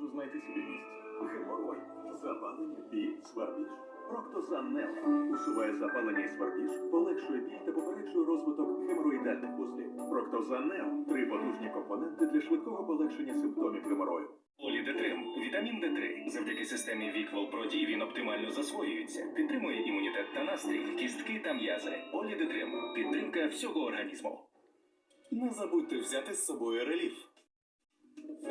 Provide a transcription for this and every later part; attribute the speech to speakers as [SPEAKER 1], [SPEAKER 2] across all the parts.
[SPEAKER 1] можу знайти собі місце. Геморой, запалення, біль, свербіж. Проктозан Нел усуває запалення і свербіж, полегшує біль та попереджує розвиток геморроїдальних вузлів. Проктозан Нел – три потужні компоненти для швидкого полегшення симптомів геморою.
[SPEAKER 2] Олідетрим – вітамін Д3. Завдяки системі Віквел Проді він оптимально засвоюється, підтримує імунітет та настрій, кістки та м'язи. Олідетрим – підтримка всього організму. Не забудьте взяти з собою реліф.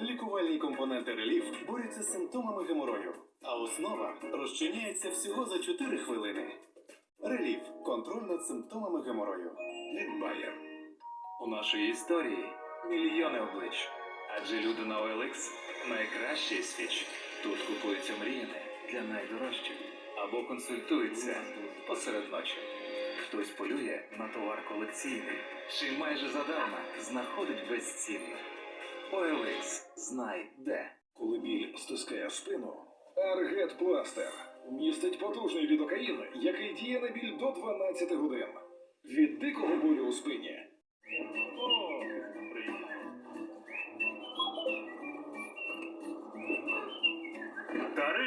[SPEAKER 2] Лікувальні компоненти реліф борються з симптомами геморою, а основа розчиняється всього за 4 хвилини. Реліф контроль над симптомами геморою. Від. У нашій історії мільйони облич. Адже люди на OLX найкращий свіч. Тут купуються мріяни для найдорожчих або консультуються посеред ночі. Хтось полює на товар колекційний, чи майже задарма знаходить безцінне. OLX знай де.
[SPEAKER 3] Коли біль стискає спину, Аргет Пластер містить потужний лідокаїн, який діє на біль до 12 годин. Від дикого болю у спині.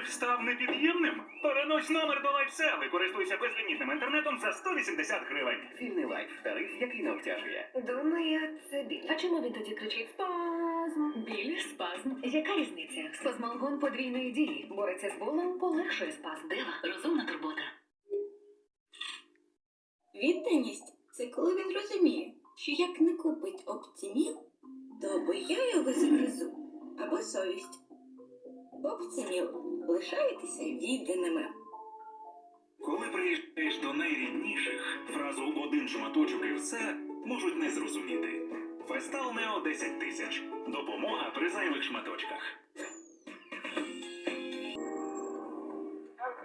[SPEAKER 4] Тариф став непід'ємним? Перенось номер до лайфсел і користуйся безлімітним інтернетом за 180 гривень.
[SPEAKER 2] Вільний лайф тариф, який не обтяжує.
[SPEAKER 5] Думаю, це біль.
[SPEAKER 6] А чому він тоді кричить спазм?
[SPEAKER 5] Біль, спазм. Яка різниця? Спазмалгон подвійної дії. Бореться з болем, полегшує спазм.
[SPEAKER 6] Дева, розумна турбота.
[SPEAKER 7] Відданість це коли він розуміє, що як не купить оптиміл, то або я його загризу, або совість. Оптиміл лишайтеся відданими.
[SPEAKER 4] Коли приїжджаєш до найрідніших, фразу один шматочок і все можуть не зрозуміти. Фестал Нео 10 тисяч. Допомога при зайвих шматочках.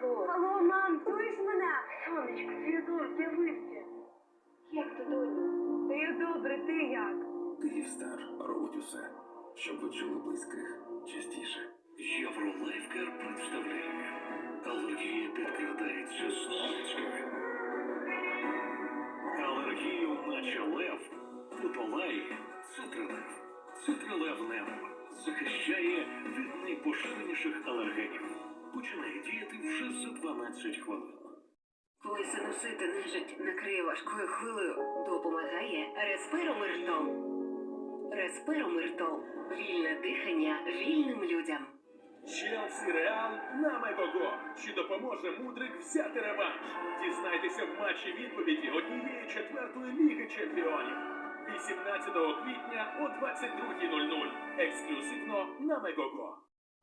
[SPEAKER 8] Алло, мам, чуєш мене? Сонечко, Фідор, з'явився. Як ти, доню? Та я добре, ти як?
[SPEAKER 2] Київстар робить усе, щоб ви чули близьких частіше.
[SPEAKER 4] Євролайфкер представляє. Алергія підкрадається знахідською. Алергію наче лев подолає цитрилев. Цитрилев Немо захищає від найпоширеніших алергенів. Починає діяти вже за 12 хвилин.
[SPEAKER 5] Коли синусити нежить накриє важкою хвилею, допомагає респиромиртол. Респиромиртол. Вільне дихання вільним людям.
[SPEAKER 1] Челсі Реал на Мегого. Чи допоможе Мудрик взяти реванш? Дізнайтеся в матчі відповіді однієї четвертої ліги чемпіонів. 18 квітня о 22.00. Ексклюзивно на Мегого.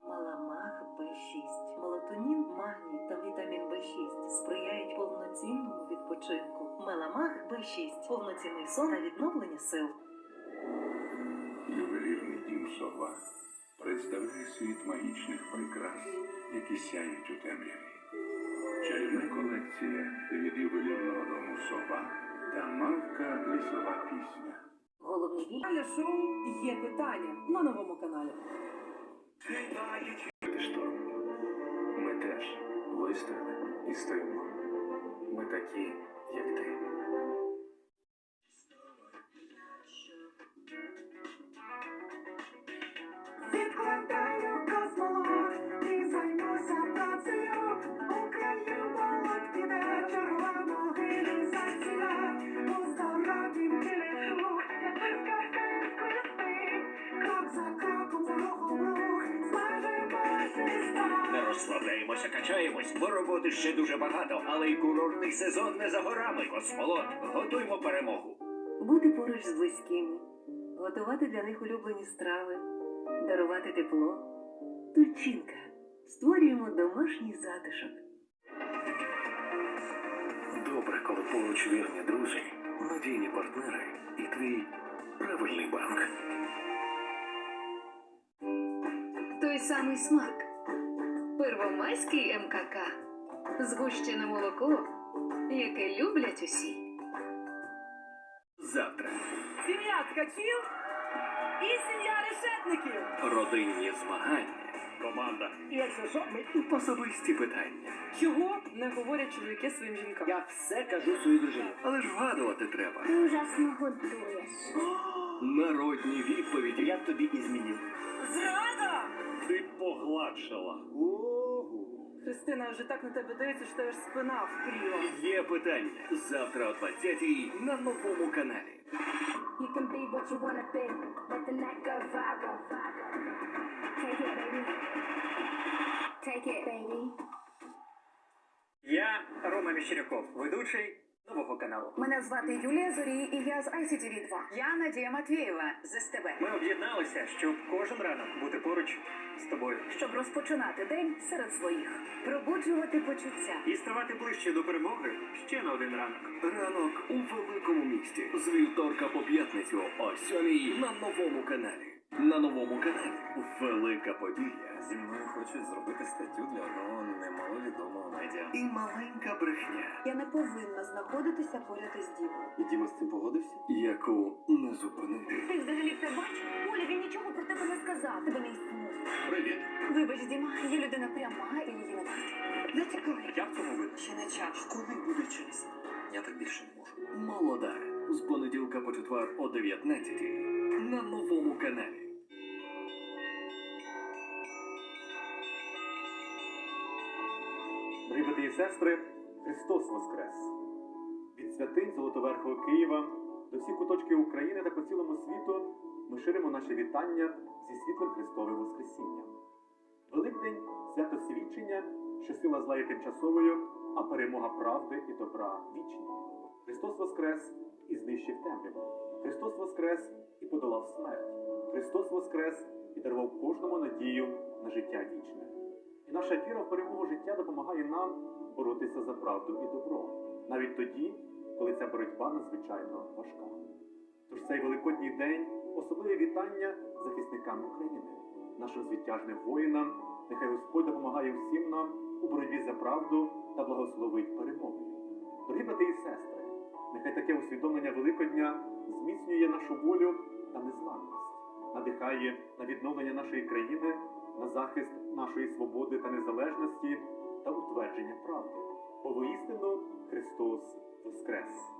[SPEAKER 9] Маламах Б6. Мелатонін, магній та вітамін Б6 сприяють повноцінному відпочинку. Меламах Б6 повноцінний сон та відновлення сил.
[SPEAKER 10] Ювелірний дім сова представляє світ магічних прикрас, які сяють у темряві. Чарівна колекція від ювелірного дому сова та мавка лісова пісня.
[SPEAKER 9] Головний біль. Але шоу є питання на новому каналі.
[SPEAKER 2] шторм. Ми теж вистояли і стоїмо. Ми такі, як ти.
[SPEAKER 8] Змажемо
[SPEAKER 4] качаємось, бо роботи ще дуже багато, але й курортний сезон не за горами. Космолот, готуймо перемогу.
[SPEAKER 9] Бути поруч з близькими, готувати для них улюблені страви, дарувати тепло. Тульчинка. Створюємо домашній затишок.
[SPEAKER 2] Добре, коли поруч вірні друзі, надійні партнери і твій правильний банк.
[SPEAKER 5] Той самий смак. Первомайський МКК. Згущене молоко, яке люблять усі.
[SPEAKER 2] Завтра
[SPEAKER 8] Сім'я ткачів і сім'я решетників.
[SPEAKER 2] родинні змагання,
[SPEAKER 4] Команда.
[SPEAKER 8] Якщо що, ми
[SPEAKER 2] особисті питання.
[SPEAKER 9] Чого не говорять чоловіки своїм жінкам?
[SPEAKER 4] Я все кажу своїй дружині.
[SPEAKER 2] Але ж вгадувати треба.
[SPEAKER 8] Ти ужасно готуєш.
[SPEAKER 2] Народні відповіді.
[SPEAKER 4] Я б тобі і змінив.
[SPEAKER 8] Зрада!
[SPEAKER 11] Ти погладшала.
[SPEAKER 12] Христина вже так на тебе дивиться, що тебе ж спина вкріла.
[SPEAKER 11] Є питання. Завтра о 20-й на новому каналі.
[SPEAKER 8] You can be what you wanna be. Let the night go viral. Take it, baby. Take it, baby.
[SPEAKER 11] Я Рома Міщеряков, ведучий нового каналу.
[SPEAKER 5] Мене звати Юлія Зорій, і я з ICTV 2. Я Надія Матвієва з СТБ.
[SPEAKER 11] Ми об'єдналися, щоб кожен ранок бути поруч з тобою
[SPEAKER 5] Щоб розпочинати день серед своїх, пробуджувати почуття.
[SPEAKER 11] і ставати ближче до перемоги ще на один ранок. Ранок у великому місті з вівторка по п'ятницю о сьомій на новому каналі. На новому каналі велика подія.
[SPEAKER 13] Зі мною хочуть зробити статтю для одного немаловідомого медіа.
[SPEAKER 11] І маленька брехня,
[SPEAKER 9] Я не повинна знаходитися поряд із Дімою.
[SPEAKER 13] І Діма з цим погодився?
[SPEAKER 11] яку не зупинити.
[SPEAKER 8] Ти взагалі це бачиш? Оля, він нічого про тебе не сказав. Тебе не існує.
[SPEAKER 11] Привіт.
[SPEAKER 8] Вибач, Діма, я людина пряма і її не варта.
[SPEAKER 9] Зачекай.
[SPEAKER 11] Я в цьому винен.
[SPEAKER 9] Ще не час.
[SPEAKER 13] Коли буде час? Я так більше не можу.
[SPEAKER 11] Молода. З понеділка по четвер о 19 на новому каналі.
[SPEAKER 14] Сестри, Христос Воскрес! Від святинь Золотоверхого Києва до всіх куточків України та по цілому світу ми ширимо наше вітання зі світлим Христовим Воскресінням. Великдень свято свідчення, що сила зла є тимчасовою, а перемога правди і добра вічною. Христос Воскрес і знищив темряву. Христос Воскрес і подолав смерть. Христос Воскрес і дарував кожному надію на життя вічне. І наша віра в перемогу життя допомагає нам боротися за правду і добро, навіть тоді, коли ця боротьба надзвичайно важка. Тож цей великодній день особливе вітання захисникам України, нашим звитяжним воїнам. Нехай Господь допомагає всім нам у боротьбі за правду та благословить перемогою. Дорогі брати і сестри, нехай таке усвідомлення Великодня зміцнює нашу волю та незламність, надихає на відновлення нашої країни, на захист нашої свободи та незалежності та утвердження правди. Бо воістину Христос Воскрес!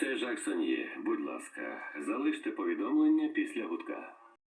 [SPEAKER 10] Це Жак Соньє. Будь ласка, залиште повідомлення після гудка.